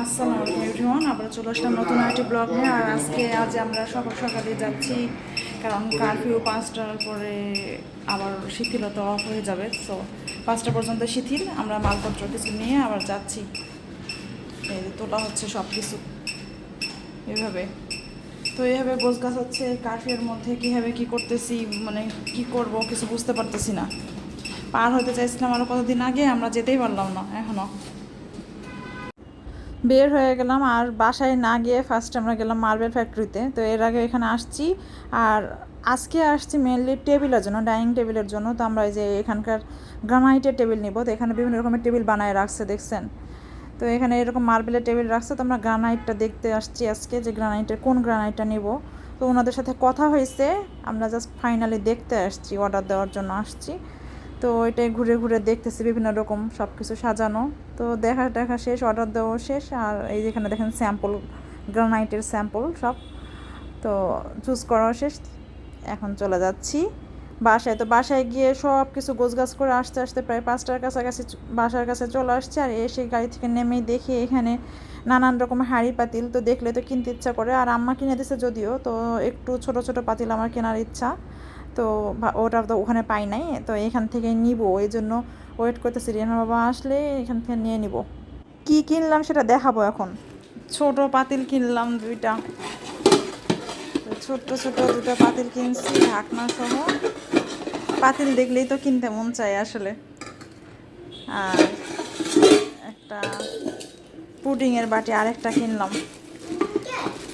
আসসালামু আলাইকুম এভরিওয়ান আবার চলে আসলাম নতুন একটি ব্লগ নিয়ে। আর আজকে আজ আমরা সকাল সকালে যাচ্ছি, কারণ কারফিউ পাঁচটার পরে আবার শিথিলতা অফ হয়ে যাবে। সো পাঁচটা পর্যন্ত শিথিল, আমরা মালপত্র কিছু নিয়ে আবার যাচ্ছি। তোলা হচ্ছে সব কিছু এভাবে। তো এইভাবে গোছ গাছ হচ্ছে, কারফিউর মধ্যে কীভাবে কী করতেছি মানে কি করব কিছু বুঝতে পারতেছি না। পার হতে চাইছিলাম আরও কতদিন আগে, আমরা যেতেই পারলাম না এখনও বের হয়ে গেলাম আর বাসায় না গিয়ে ফার্স্ট আমরা গেলাম মার্বেল ফ্যাক্টরিতে তো এর আগে এখানে আসছি আর আজকে আসছি মেনলি টেবিলের জন্য ডাইনিং টেবিলের জন্য। তো আমরা এই যে এখানকার গ্রানাইটের টেবিল নিব। তো এখানে বিভিন্ন রকমের টেবিল বানায় রাখছে, দেখছেন? তো এখানে এরকম মার্বেলের টেবিল রাখছে। তো আমরা গ্রানাইটটা দেখতে আসছি আজকে যে গ্রানাইটের কোন গ্রানাইটটা নিব। তো ওনাদের সাথে কথা হয়েছে। আমরা জাস্ট ফাইনালি দেখতে আসছি অর্ডার দেওয়ার জন্য আসছি। তো এটাই ঘুরে ঘুরে দেখতেছি বিভিন্ন রকম সব কিছু সাজানো। তো দেখা দেখা শেষ অর্ডার দেওয়া শেষ, আর এই যেখানে দেখেন স্যাম্পল গ্রানাইটের স্যাম্পল সব। তো চুজ করা শেষ, এখন চলে যাচ্ছি। বাসায় তো বাসায় গিয়ে সব কিছু গোছগাছ করে আসতে আসতে প্রায় পাঁচটার কাছাকাছি বাসার কাছে চলে আসছে, আর এসে গাড়ি থেকে নেমেই দেখি এখানে নানান রকম হাঁড়ি পাতিল তো দেখলে তো কিনতে ইচ্ছা করে, আর আম্মা কিনে দিছে যদিও, তো একটু ছোট ছোট পাতিল আমার কেনার ইচ্ছা। তো ওটা তো ওখানে পাই নাই তো এখান থেকে নিব এই জন্য ওয়েট করতেছি। রিয়ানা বাবা আসলে এখান থেকে নিয়ে নিব। কি কিনলাম সেটা দেখাবো এখন। ছোট পাতিল কিনলাম দুইটা। তো ছোট্ট ছোট দুটো পাতিল কিনছি ঢাকনা সহ। পাতিল দেখলেই তো কিনতে মন চায় আসলে। আর একটা পুডিংয়ের বাটি আরেকটা কিনলাম।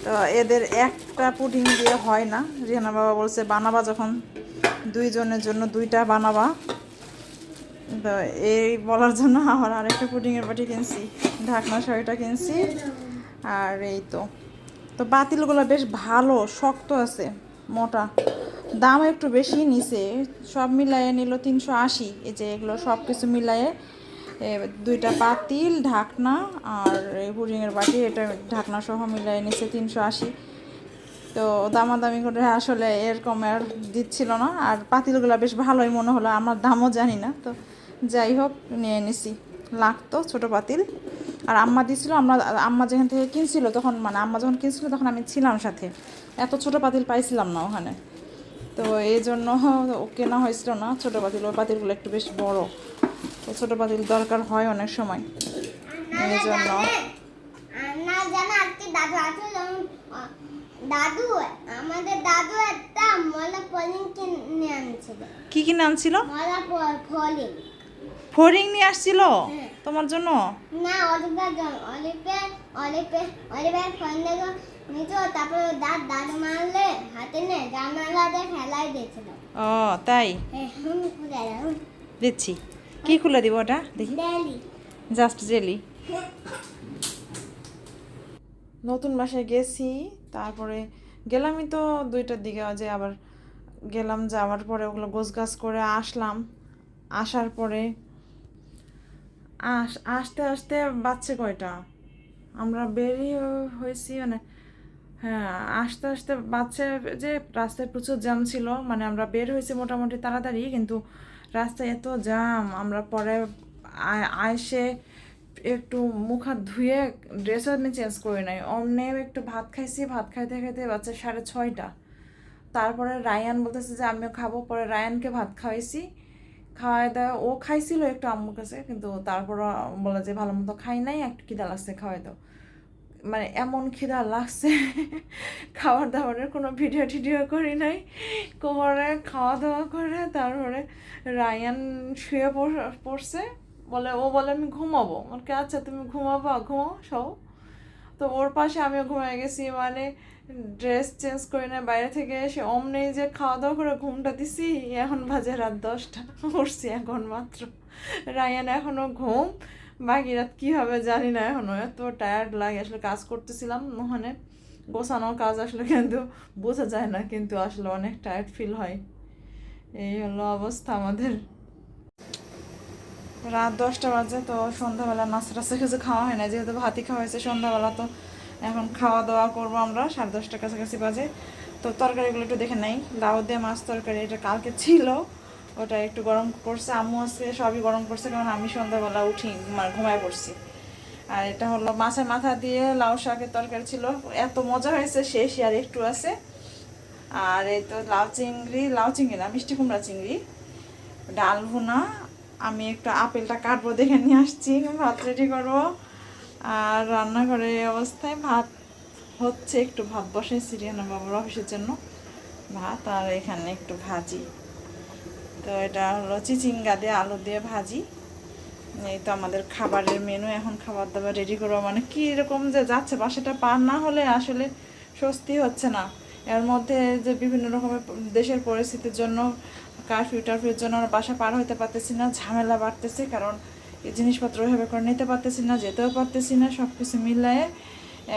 তো এদের একটা পুডিং দিয়ে হয় না। রিহানা বাবা বলছে বানাবা যখন। দুইজনের জন্য দুইটা বানাবা। তো এই বলার জন্য আমার আরেকটা পুডিংয়ের বাটি কিনছি ঢাকনা শাড়িটা কিনছি। আর এই তো। তো বাতিলগুলো বেশ ভালো শক্ত আছে মোটা। দাম একটু বেশি নিছে। সব মিলায়ে নিল তিনশো আশি। এই যে এগুলো সব কিছু মিলায়ে এ, দুইটা পাতিল, ঢাকনা আর এই পুডিংয়ের বাটি, এটা ঢাকনা সহ মিলায়ে নিছে তিনশো আশি। তো দামাদামি করে আসলে এরকম আর দিচ্ছিল না। আর পাতিলগুলো বেশ ভালোই মনে হলো, আমার দামও জানি না। তো যাই হোক, নিয়ে নিছি। লাগতো ছোট পাতিল। আর আম্মা দিছিল, আমরা, আম্মা যেখান থেকে কিনছিল তখন মানে আম্মা যখন কিনছিল তখন আমি ছিলাম সাথে। এত ছোট পাতিল পাইছিলাম না ওখানে। তো এই জন্য কেনা হয়েছিল না, ছোট পাতিল। ওই পাতিলগুলো একটু বেশ বড়। তো ছোট পাতিল দরকার হয় অনেক সময়। এই জন্য। না জানা আজকে দাদু আমাদের দাদু একটা মলা পলিং কিনে আনছিল। কি কি নাম ছিল মলা ফলিং। ফরিং নিয়ে আসছিল? হ্যাঁ। তোমার জন্য? না জন্য অলিভে অলিভে অলিভের ফলে নিত তারপরে দাদ দাদু মারলে হাতে নে জানালা দিয়ে খেলাই দিয়েছিল। ও তাই? হ্যাঁ, কি খুলে দিব ওটা? দেখি। জাস্ট জেলি নতুন বাসায় গেছি তারপরে গেলামই তো দুইটার দিকে যে আবার গেলাম যাওয়ার পরে ওগুলো গোছ গাছ করে আসলাম। আসার পরে আস আসতে আসতে বাচ্চা কয়টা? আমরা বেরিয়ে হয়েছি মানে হ্যাঁ আসতে আসতে বাচ্চা যে রাস্তায় প্রচুর জ্যাম ছিল মানে আমরা বের হয়েছি মোটামুটি তাড়াতাড়ি কিন্তু রাস্তায় এত জাম আমরা পরে আ- আইসে একটু মুখ হাত ধুয়ে ড্রেসও আমি চেঞ্জ করি নাই। অমনে একটু ভাত খাইছি, ভাত খাইতে খাইতে বাচ্চা সাড়ে ছয়টা। তারপরে রায়ান বলতেছে যে, আমিও খাব। পরে রায়ানকে ভাত খাওয়াইছি। খাওয়াই দেওয়া ও খাইছিল একটু আম্মুর কাছে, কিন্তু তারপর বলে যে, ভালো মতো খাই নাই, একটু খিদা লাগছে, খাওয়াই দাও। মানে এমন খিদা লাগছে। খাবার দাবারের কোনো ভিডিও টিডিও করি নাই। করে খাওয়া দাওয়া করে, তারপরে রায়ান শুয়ে পড়- পড়ছে। বলে, ও বলে, আমি ঘুমাবো। আমাকে আচ্ছা তুমি ঘুমাবা? ঘুমাও সব তো ওর পাশে আমিও ঘুমিয়ে গেছি। মানে ড্রেস চেঞ্জ করে না বাইরে থেকে এসে অমনি যে খাওয়া দাওয়া করে ঘুমটা দিছি, এখন বাজে রাত দশটা। উঠছি এখন মাত্র। রায়ান এখনও ঘুম। বাকি রাত কী হবে জানি না এখনও, এত টায়ার্ড লাগে। আসলে কাজ করতেছিলাম ওখানে, গোছানোর কাজ আসলে কিন্তু বোঝা যায় না, কিন্তু আসলে অনেক টায়ার্ড ফিল হয়। এই হলো অবস্থা আমাদের। রাত দশটা বাজে, তো সন্ধ্যাবেলা নাস্তা টাস্তা কিছু খাওয়া হয় না যেহেতু ভাতই খাওয়া হয়েছে সন্ধ্যাবেলা, তো এখন খাওয়া দাওয়া করব আমরা, সাড়ে দশটার কাছাকাছি বাজে। তো তরকারিগুলো একটু দেখে নেই। লাউ দিয়ে মাছ তরকারি, এটা কালকে ছিল। ওটা একটু গরম করছে আম্মু আজকে সবই গরম করছে কারণ আমি সন্ধ্যাবেলা উঠি ঘুমা- ঘুমায় পড়ছি। আর এটা হলো মাছের মাথা দিয়ে লাউ শাকের তরকারি ছিল। এত মজা হয়েছে শেষ আর একটু আছে। আর এই তো লাউ চিংড়ি লাউ চিংড়ি না, মিষ্টি কুমড়া চিংড়ি, ডাল ভুনা। আমি একটু আপেলটা কাটবো, দেখে নিয়ে আসছি ভাত রেডি করব। আর রান্নাঘরের অবস্থায় ভাত হচ্ছে একটু ভাত বসাইছি রিহানা বাবার অফিসের জন্য। ভাত আর এখানে একটু ভাজি। তো এটা হলো চিচিঙ্গা দিয়ে আলু দিয়ে ভাজি। এই তো আমাদের খাবারের মেনু এখন খাবার দাবার রেডি করব। মানে কি এরকম যে যাচ্ছে, বাসাটা পার না হলে আসলে স্বস্তি হচ্ছে না। এর মধ্যে যে বিভিন্ন রকমের দেশের পরিস্থিতির জন্য কারফিউ টারফিউর জন্য বাসা পার হইতে পারতেছি না, ঝামেলা বাড়তেছে, কারণ এই জিনিসপত্র ওইভাবে করে নিতে পারতেছি না, যেতেও পারতেছি না সব কিছু মিলায়ে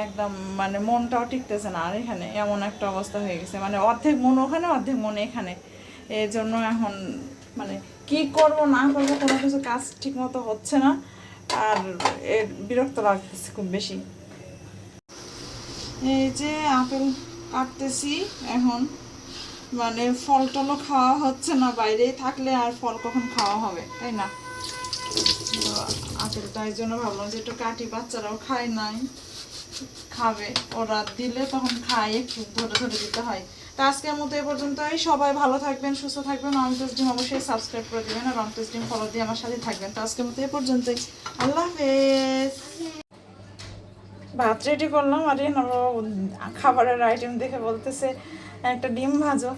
একদম মানে মনটাও টিকতেছে না। আর এখানে এমন একটা অবস্থা হয়ে গেছে। মানে অর্ধেক মন ওখানে, অর্ধেক মন এখানে। এই জন্য এখন মানে কি করব না করব কোনো কিছু কাজ ঠিক মতো হচ্ছে না। আর এর বিরক্ত লাগতেছে খুব বেশি। এই যে আপেল কাটতেছি এখন। মানে ফল টলও খাওয়া হচ্ছে না, বাইরে থাকলে আর ফল কখন খাওয়া হবে, তাই না? আপেলটা এই জন্য ভাবলাম যে একটু কাটি, বাচ্চারাও খায় নাই, খাবে। ওরা দিলে তখন খায়, একটু ধরে ধরে দিতে হয়। তো আজকের মতো এ পর্যন্তই। সবাই ভালো থাকবেন, সুস্থ থাকবেন। অমিতাজ ডিম অবশ্যই সাবস্ক্রাইব করে দিবেন আর অমিতাজ ডিম ফলো দিয়ে আমার সাথে থাকবেন। তো আজকের মতো এ পর্যন্তই। আল্লাহ হাফেজ। ভাত রেডি করলাম, আর খাবারের আইটেম দেখে বলতেছে, একটা ডিম ভাজো।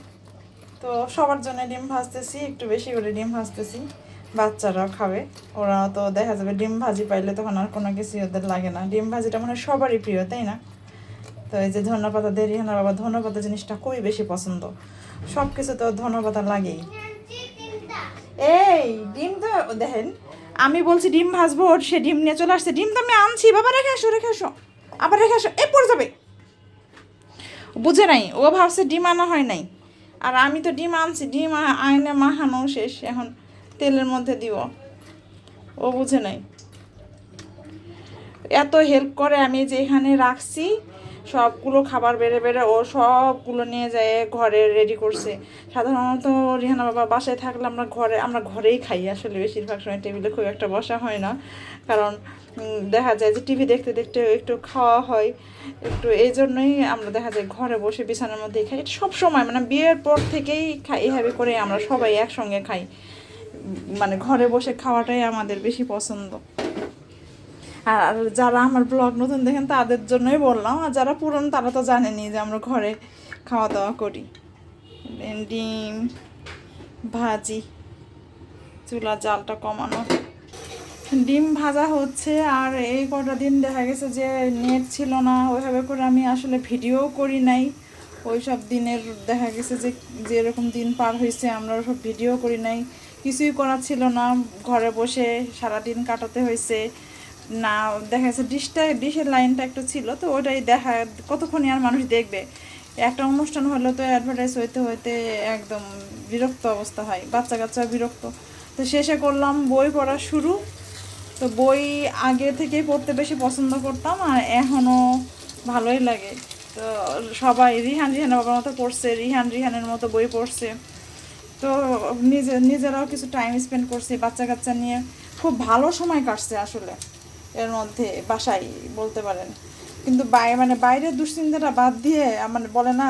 তো সবার জন্য ডিম ভাজতেছি, একটু বেশি করে ডিম ভাজতেছি। বাচ্চারাও খাবে ওরা তো দেখা যাবে ডিম ভাজি পাইলে তখন আর কোনো কিছু ওদের লাগে না। ডিম ভাজিটা মানে সবারই প্রিয়, তাই না? তো এই যে ধন্যপাতা দিয়ে রিহানার বাবা, ধন্যপাতা জিনিসটা খুবই বেশি পছন্দ। সব কিছু তো ধন্যপাতা লাগেই। এই, ডিম তো দেখেন, আমি বলছি ডিম ভাজবো, ওর সে ডিম নিয়ে চলে আসছে। ডিম তো আমি আনছি, বাবা, রেখে আসো রেখে আসো। আবার রেখে আসো, এ পড়ে যাবে। বুঝে নাই, ও ভাবছে ডিম আনা হয় নাই। আর আমি তো ডিম আনছি, ডিম আইনে মাখানো শেষ, এখন তেলের মধ্যে দিব। ও বুঝে নাই। এত হেল্প করে আমি যে এখানে রাখছি সবগুলো খাবার বেড়ে বেড়ে ও সবগুলো নিয়ে যায়, ঘরে রেডি করছে। সাধারণত রিহানা বাবা বাসায় থাকলে আমরা ঘরে, আমরা ঘরেই খাই আসলে বেশিরভাগ সময় টেবিলে খুব একটা বসা হয় না। কারণ দেখা যায় যে টিভি দেখতে দেখতে একটু খাওয়া হয়। একটু এই জন্যই আমরা দেখা যায় ঘরে বসে বিছানার মধ্যেই খাই। এটা সব সময় মানে বিয়ের পর থেকেই খাই এভাবে করে আমরা সবাই একসঙ্গে খাই। মানে ঘরে বসে খাওয়াটাই আমাদের বেশি পছন্দ। আর যারা আমার ব্লগ নতুন দেখেন, তাদের জন্যই বললাম। আর যারা পুরনো, তারা তো জানেনি যে আমরা ঘরে খাওয়া দাওয়া করি। ডিম ভাজি চুলা জালটা কমানো। ডিম ভাজা হচ্ছে, আর এই কটা দিন দেখা গেছে যে নেট ছিল না। ওইভাবে করে আমি আসলে ভিডিও করি নাই। ওই সব দিনের দেখা গেছে যে যেরকম দিন পার হয়েছে, আমরা সব ভিডিও করি নাই। কিছুই করার ছিল না। ঘরে বসে সারাদিন কাটাতে হয়েছে। না, দেখা যাচ্ছে ডিশটা ডিশের লাইনটা একটু ছিল, তো ওটাই দেখা কতক্ষণই আর মানুষ দেখবে। একটা অনুষ্ঠান হলে তো অ্যাডভার্টাইজ হইতে হইতে একদম বিরক্ত অবস্থা হয়, বাচ্চা কাচ্চা বিরক্ত। তো শেষে করলাম বই পড়া শুরু। তো বই আগে থেকেই পড়তে বেশি পছন্দ করতাম আর এখনও ভালোই লাগে। তো সবাই রিহান রিহানের বাবার মতো পড়ছে রিহান রিহানের মতো বই পড়ছে। তো নিজে নিজেরাও কিছু টাইম স্পেন্ড করছি বাচ্চা কাচ্চা নিয়ে। খুব ভালো সময় কাটছে আসলে। এর মধ্যে, বাসায় বলতে পারেন। কিন্তু বাইরে মানে বাইরের দুশ্চিন্তাটা বাদ দিয়ে মানে বলে না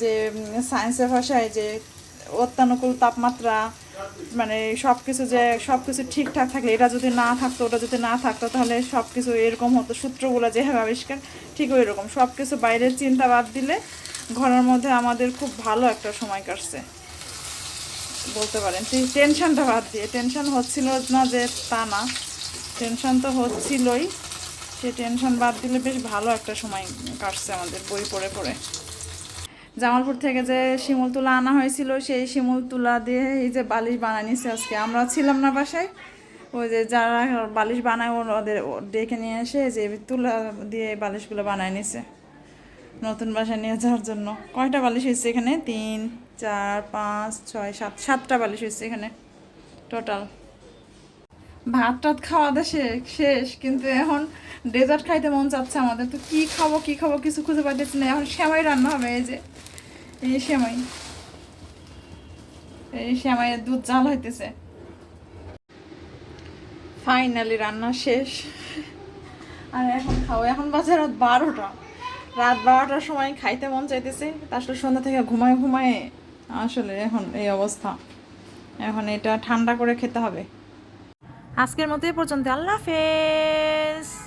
যে সায়েন্সের ভাষায় যে অত্যানুকূল তাপমাত্রা মানে সব কিছু যে সব কিছু ঠিকঠাক থাকলে, এটা যদি না থাকতো, ওটা যদি না থাকতো, তাহলে সব কিছু এরকম হতো, সূত্রগুলো যেভাবে আবিষ্কার, ঠিক ওই রকম সব কিছু বাইরের চিন্তা বাদ দিলে ঘরের মধ্যে আমাদের খুব ভালো একটা সময় কাটছে। বলতে পারেন। টেনশনটা বাদ দিয়ে টেনশন হচ্ছিল না যে তা না। টেনশন তো হচ্ছিলই। সে টেনশন বাদ দিলে বেশ ভালো একটা সময় কাটছে আমাদের, বই পড়ে পড়ে। জামালপুর থেকে যে শিমুল তুলা আনা হয়েছিল, সেই শিমুল তুলা দিয়ে এই যে বালিশ বানায় নিছে আজকে। আমরা ছিলাম না বাসায়। ওই যে যারা বালিশ বানায় ওদের ডেকে নিয়ে এসে যে তুলা দিয়ে বালিশগুলো বানায় নিছে। নতুন বাসায় নিয়ে যাওয়ার জন্য। কয়টা বালিশ হয়েছে এখানে? তিন, চার, পাঁচ, ছয়, সাত, সাতটা বালিশ হয়েছে এখানে। টোটাল। ভাত টাত খাওয়া দা শেষ, কিন্তু এখন ডেজার্ট খাইতে মন চাচ্ছে আমাদের। তো কি খাব কি খাব কিছু খুঁজে পাইতেছি না। এখন সেমাই রান্না হবে, এই যে, এই সেমাই। এই সেমাইয়ের দুধ জাল হইতেছে। ফাইনালি রান্না শেষ। আর এখন খাব। এখন বাজে রাত বারোটা। রাত বারোটার সময় খাইতে মন চাইতেছে। আসলে সন্ধ্যা থেকে ঘুমায় ঘুমায় আসলে এখন এই অবস্থা। এখন এটা ঠান্ডা করে খেতে হবে। আজকের মতো এ পর্যন্ত। আল্লাহ হাফেজ।